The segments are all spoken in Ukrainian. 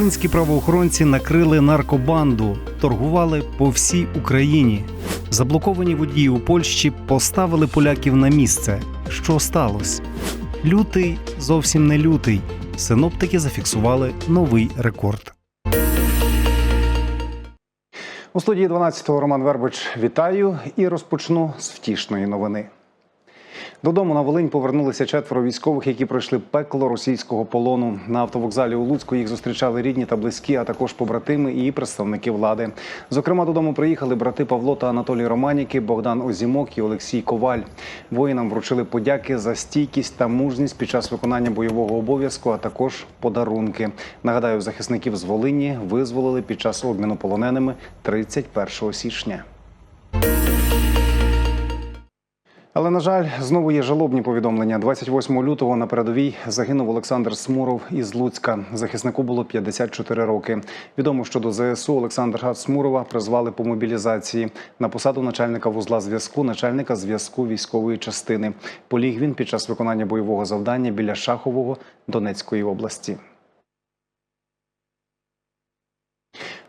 Волинські правоохоронці накрили наркобанду, торгували по всій Україні. Заблоковані водії у Польщі поставили поляків на місце. Що сталося? Лютий зовсім не лютий. Синоптики зафіксували новий рекорд. У студії 12-го Роман Вербич вітаю і розпочну з втішної новини. Додому на Волинь повернулися четверо військових, які пройшли пекло російського полону. На автовокзалі у Луцьку їх зустрічали рідні та близькі, а також побратими і представники влади. Зокрема, додому приїхали брати Павло та Анатолій Романіки, Богдан Озімок і Олексій Коваль. Воїнам вручили подяки за стійкість та мужність під час виконання бойового обов'язку, а також подарунки. Нагадаю, захисників з Волині визволили під час обміну полоненими 31 січня. Але на жаль, знову є жалобні повідомлення. 28 лютого на передовій загинув Олександр Смуров із Луцька. Захиснику було 54 роки. Відомо, що до ЗСУ Олександра Смурова призвали по мобілізації на посаду начальника вузла зв'язку, начальника зв'язку військової частини. Поліг він під час виконання бойового завдання біля Шахового Донецької області.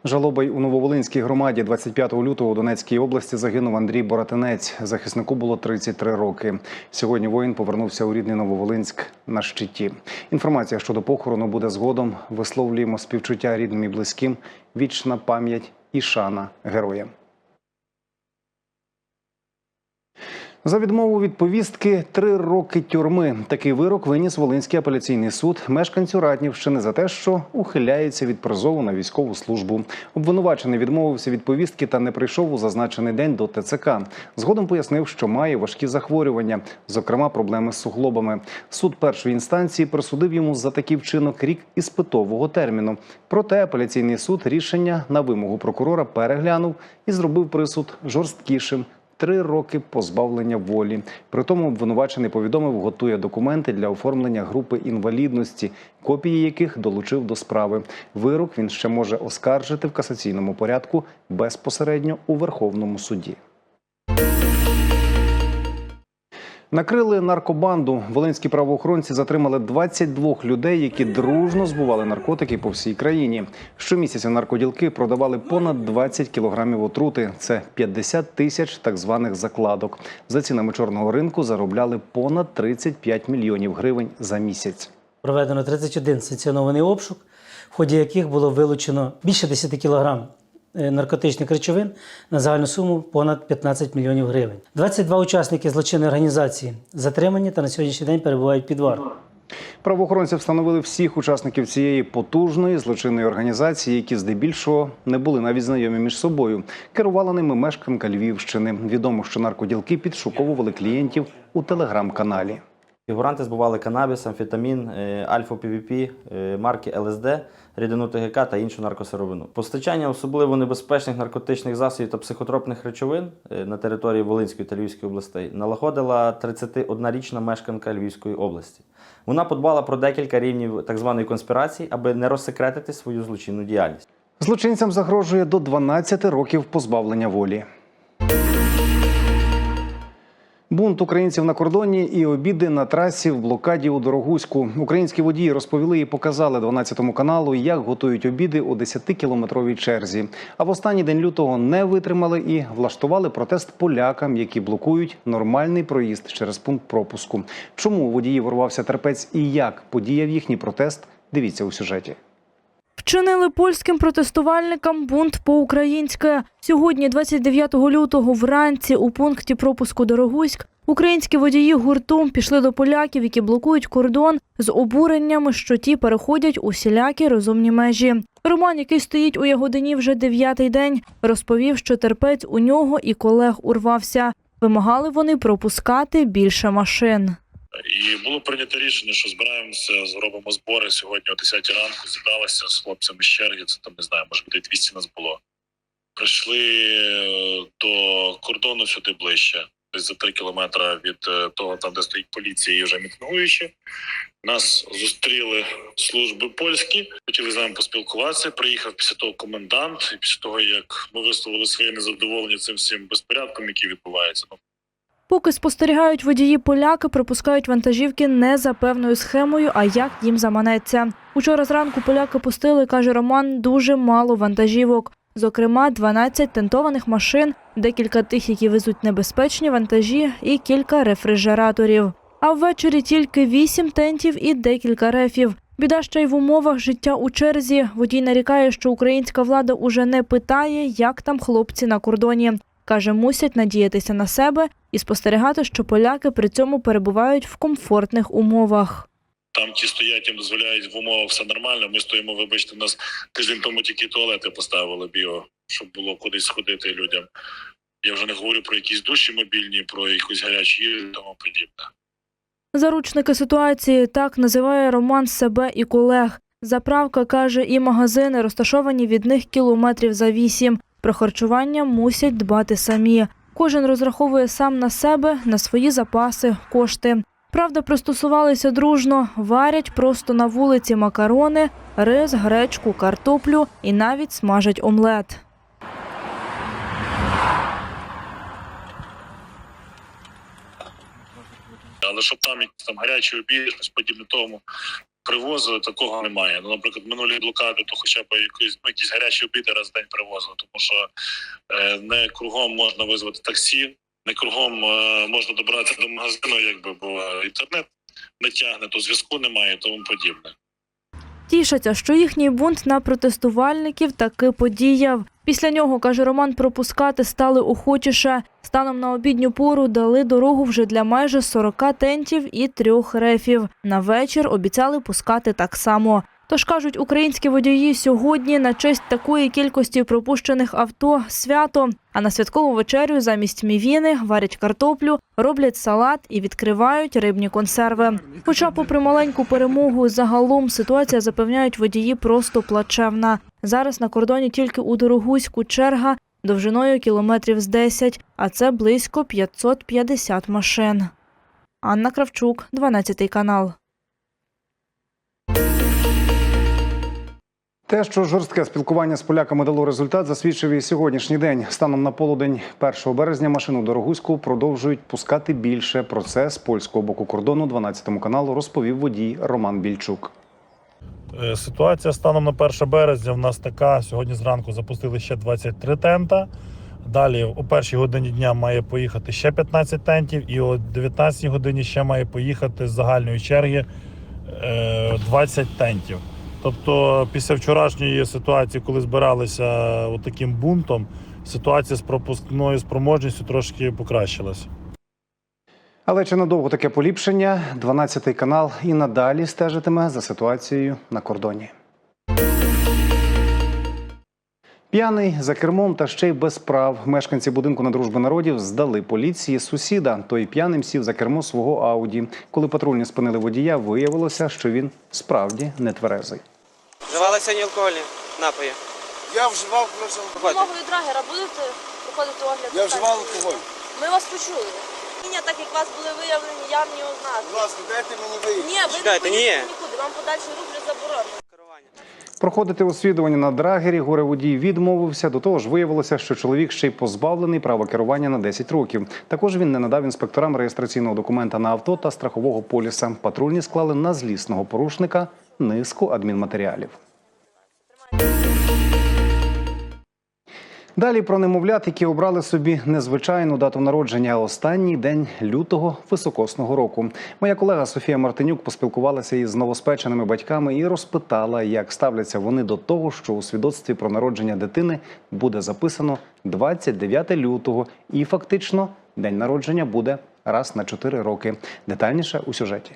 Жалоба й у Нововолинській громаді 25 лютого у Донецькій області загинув Андрій Боратинець. Захиснику було 33 роки. Сьогодні воїн повернувся у рідний Нововолинськ на щиті. Інформація щодо похорону буде згодом. Висловлюємо співчуття рідним і близьким. Вічна пам'ять і шана героям. За відмову від повістки три роки тюрми. Такий вирок виніс Волинський апеляційний суд мешканцю Ратнівщини за те, що ухиляється від призову на військову службу. Обвинувачений відмовився від повістки та не прийшов у зазначений день до ТЦК. Згодом пояснив, що має важкі захворювання, зокрема проблеми з суглобами. Суд першої інстанції присудив йому за такий вчинок рік іспитового терміну. Проте апеляційний суд рішення на вимогу прокурора переглянув і зробив присуд жорсткішим три роки позбавлення волі. При тому обвинувачений повідомив, готує документи для оформлення групи інвалідності, копії яких долучив до справи. Вирок він ще може оскаржити в касаційному порядку безпосередньо у Верховному суді. Накрили наркобанду. Волинські правоохоронці затримали 22 людей, які дружно збували наркотики по всій країні. Щомісяця наркоділки продавали понад 20 кілограмів отрути. Це 50 тисяч так званих закладок. За цінами чорного ринку заробляли понад 35 мільйонів гривень за місяць. Проведено 31 санкціонований обшук, в ході яких було вилучено більше 10 кілограм е, наркотичних речовин на загальну суму понад 15 мільйонів гривень. 22 учасники злочинної організації затримані та на сьогоднішній день перебувають під вартою. Правоохоронці встановили всіх учасників цієї потужної злочинної організації, які здебільшого не були навіть знайомі між собою. Керувала ними мешканка Львівщини. Відомо, що наркоділки підшуковували клієнтів у телеграм-каналі. Фігуранти збували канабіс, амфетамін, е, альфа-ПВП, е, марки ЛСД, рідину ТГК та іншу наркосировину. Постачання особливо небезпечних наркотичних засобів та психотропних речовин е, на території Волинської та Львівської областей налагодила 31-річна мешканка Львівської області. Вона подбала про декілька рівнів так званої конспірації, аби не розсекретити свою злочинну діяльність. Злочинцям загрожує до 12 років позбавлення волі. Бунт українців на кордоні і обіди на трасі в блокаді у Дорогуську. Українські водії розповіли і показали 12 каналу, як готують обіди у 10-кілометровій черзі. А в останній день лютого не витримали і влаштували протест полякам, які блокують нормальний проїзд через пункт пропуску. Чому у водіїв урвався терпець і як подіяв їхній протест? Дивіться у сюжеті. Вчинили польським протестувальникам бунт по-українськи. Сьогодні, 29 лютого, вранці у пункті пропуску Дорогуськ українські водії гуртом пішли до поляків, які блокують кордон з обуренням, що ті переходять усілякі розумні межі. Роман, який стоїть у Ягодині вже дев'ятий день, розповів, що терпець у нього і колег урвався. Вимагали вони пропускати більше машин. І було прийнято рішення, що збираємося, зробимо збори сьогодні о 10 ранку. Зібралися з хлопцями з черги. Це там не знаю, може буде 200 нас було. Прийшли е, до кордону сюди ближче, десь за 3 кілометри від е, того, там де стоїть поліція, і вже мітингуючі. Нас зустріли служби польські, хотіли з нами поспілкуватися. Приїхав після того комендант, і після того як ми висловили своє незадоволення цим всім безпорядком, який відбувається. Поки спостерігають водії поляки, пропускають вантажівки не за певною схемою, а як їм заманеться. Учора зранку поляки пустили, каже Роман, дуже мало вантажівок. Зокрема, 12 тентованих машин, декілька тих, які везуть небезпечні вантажі, і кілька рефрижераторів. А ввечері тільки 8 тентів і декілька рефів. Біда ще й в умовах життя у черзі. Водій нарікає, що українська влада уже не питає, як там хлопці на кордоні. Каже, мусять надіятися на себе і спостерігати, що поляки при цьому перебувають в комфортних умовах. Там ті стоять, їм дозволяють в умовах все нормально. Ми стоїмо, вибачте, нас тиждень тому тільки туалети поставили біо, щоб було кудись сходити людям. Я вже не говорю про якісь душі мобільні, про якусь гарячу їжу і тому подібне. Заручники ситуації так називає Роман себе і колег. Заправка каже, і магазини розташовані від них кілометрів за вісім. Про харчування мусять дбати самі. Кожен розраховує сам на себе, на свої запаси, кошти. Правда, пристосувалися дружно, варять просто на вулиці макарони, рис, гречку, картоплю і навіть смажать омлет. Але щоб там якісь там гарячі обіди, щось тому привозили, такого немає. Ну, наприклад, минулі блокади, то хоча б якісь, ну, якісь гарячі обіди раз в день привозили, тому що е, не кругом можна визвати таксі, не кругом е, можна добратися до магазину, якби бо інтернет не тягне, то зв'язку немає тому подібне. Тішаться, що їхній бунт на протестувальників таки подіяв. Після нього, каже Роман, пропускати стали охочіше. Станом на обідню пору дали дорогу вже для майже 40 тентів і трьох рефів. На вечір обіцяли пускати так само. Тож кажуть, українські водії сьогодні на честь такої кількості пропущених авто свято. А на святкову вечерю замість мівіни варять картоплю, роблять салат і відкривають рибні консерви. Хоча, попри маленьку перемогу, загалом ситуація запевняють водії просто плачевна. Зараз на кордоні тільки у Дорогуську черга довжиною кілометрів з 10, а це близько 550 машин. Анна Кравчук, 12 канал. Те, що жорстке спілкування з поляками дало результат, засвідчив і сьогоднішній день. Станом на полудень 1 березня машину Дорогуську продовжують пускати більше. Про це з польського боку кордону 12 каналу розповів водій Роман Більчук. Е, Ситуація станом на 1 березня в нас така. Сьогодні зранку запустили ще 23 тента. Далі о першій годині дня має поїхати ще 15 тентів, і о 19 годині ще має поїхати з загальної черги е, 20 тентів. Тобто, після вчорашньої ситуації, коли збиралися таким бунтом, ситуація з пропускною спроможністю трошки покращилася. Але чи надовго таке поліпшення? 12 канал і надалі стежитиме за ситуацією на кордоні. П'яний за кермом та ще й без прав. Мешканці будинку на дружби народів здали поліції сусіда. Той п'яним сів за кермо свого ауді. Коли патрульні спинили водія, виявилося, що він справді не тверезий. Вживали сьогодні алкогольні напої. Я вживав коротше, алкоголь. Умови драгера будете проходити огляд? Я вживав алкоголь. Ми вас почули. Ні, так як вас були виявлені явні ознаки. Будь ласка, дайте мені виїзд. Ні, ви Чекайте, не поїдете нікуди, вам подальший рух вже заборонено. Керування. Проходити освідування на драгері горе-водій відмовився. До того ж, виявилося, що чоловік ще й позбавлений права керування на 10 років. Також він не надав інспекторам реєстраційного документа на авто та страхового поліса. Патрульні склали на злісного порушника низку адмінматеріалів. Далі про немовлят, які обрали собі незвичайну дату народження останній день лютого високосного року. Моя колега Софія Мартинюк поспілкувалася із новоспеченими батьками і розпитала, як ставляться вони до того, що у свідоцтві про народження дитини буде записано 29 лютого, і фактично день народження буде раз на 4 роки. Детальніше у сюжеті.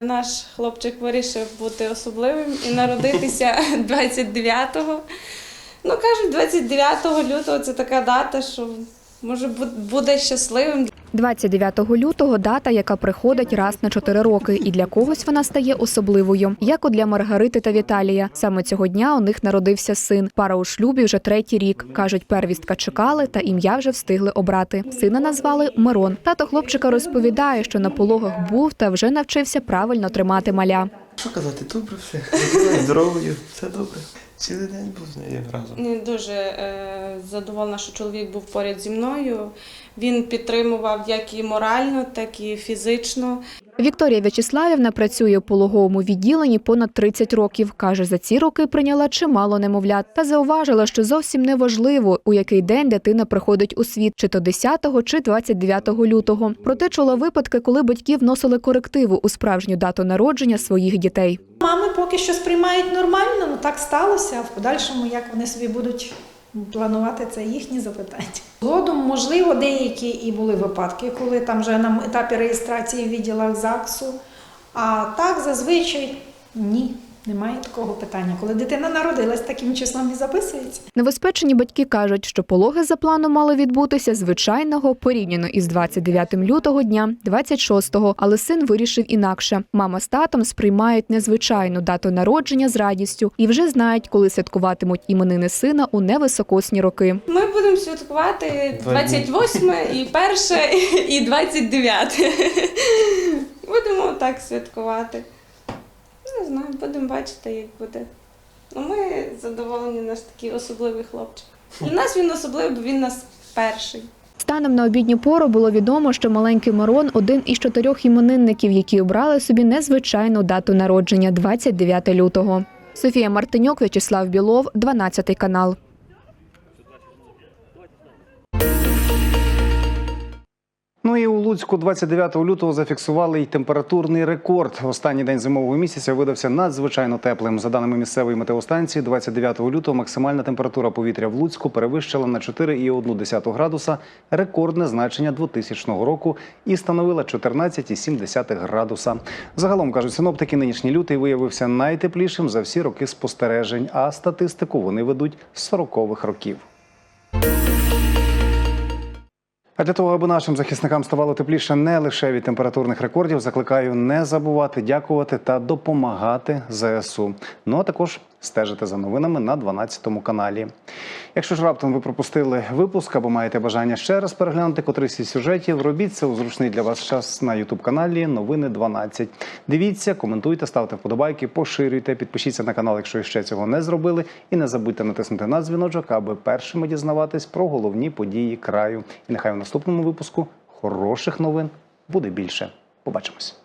Наш хлопчик вирішив бути особливим і народитися 29-го. Ну, кажуть, 29 лютого це така дата, що може бу- буде щасливим. 29 лютого дата, яка приходить раз на 4 роки, і для когось вона стає особливою, як от для Маргарити та Віталія. Саме цього дня у них народився син. Пара у шлюбі вже третій рік. кажуть, первістка чекали, та ім'я вже встигли обрати. Сина назвали Мирон. Тато хлопчика розповідає, що на пологах був та вже навчився правильно тримати маля. Що казати, добре все. Здоровою, все добре. Цілий день був з нею разом. Не дуже е, задоволена, що чоловік був поряд зі мною. Він підтримував як і морально, так і фізично. Вікторія В'ячеславівна працює у пологовому відділенні понад 30 років. Каже, за ці роки прийняла чимало немовлят та зауважила, що зовсім не важливо, у який день дитина приходить у світ, чи то 10 чи 29 лютого. Проте чула випадки, коли батьки вносили корективу у справжню дату народження своїх дітей. Мами поки що сприймають нормально, ну так сталося. В подальшому, як вони собі будуть планувати, це їхні запитання. Згодом, можливо, деякі і були випадки, коли там вже на етапі реєстрації в відділах ЗАГСу. А так зазвичай ні. Немає такого питання. Коли дитина народилась, таким числом і записується. Новоспечені батьки кажуть, що пологи за планом мали відбутися звичайного порівняно із 29 лютого дня 26-го, але син вирішив інакше. Мама з татом сприймають незвичайну дату народження з радістю і вже знають, коли святкуватимуть іменини сина у невисокосні роки. Ми будемо святкувати 28 і 1 і 29. Будемо так святкувати. Не знаю, будемо бачити, як буде. Ну, ми задоволені, наш такий особливий хлопчик. Для нас він особливий, бо він нас перший. Станом на обідню пору було відомо, що маленький Мирон – один із чотирьох іменинників, які обрали собі незвичайну дату народження – 29 лютого. Софія Мартиньок, В'ячеслав Білов, 12 канал. Ну і у Луцьку 29 лютого зафіксували й температурний рекорд. Останній день зимового місяця видався надзвичайно теплим. За даними місцевої метеостанції, 29 лютого максимальна температура повітря в Луцьку перевищила на 4,1 градуса рекордне значення 2000 року і становила 14,7 градуса. Загалом кажуть синоптики, нинішній лютий виявився найтеплішим за всі роки спостережень. А статистику вони ведуть з 40-х років. А для того, аби нашим захисникам ставало тепліше не лише від температурних рекордів, закликаю не забувати дякувати та допомагати ЗСУ. Ну а також стежити за новинами на 12 каналі. Якщо ж раптом ви пропустили випуск або маєте бажання ще раз переглянути котрийсь із сюжетів, робіть це у зручний для вас час на Ютуб каналі Новини 12. Дивіться, коментуйте, ставте вподобайки, поширюйте, підпишіться на канал, якщо ще цього не зробили, і не забудьте натиснути на дзвіночок, аби першими дізнаватись про головні події краю. І нехай у наступному випуску хороших новин буде більше. Побачимось.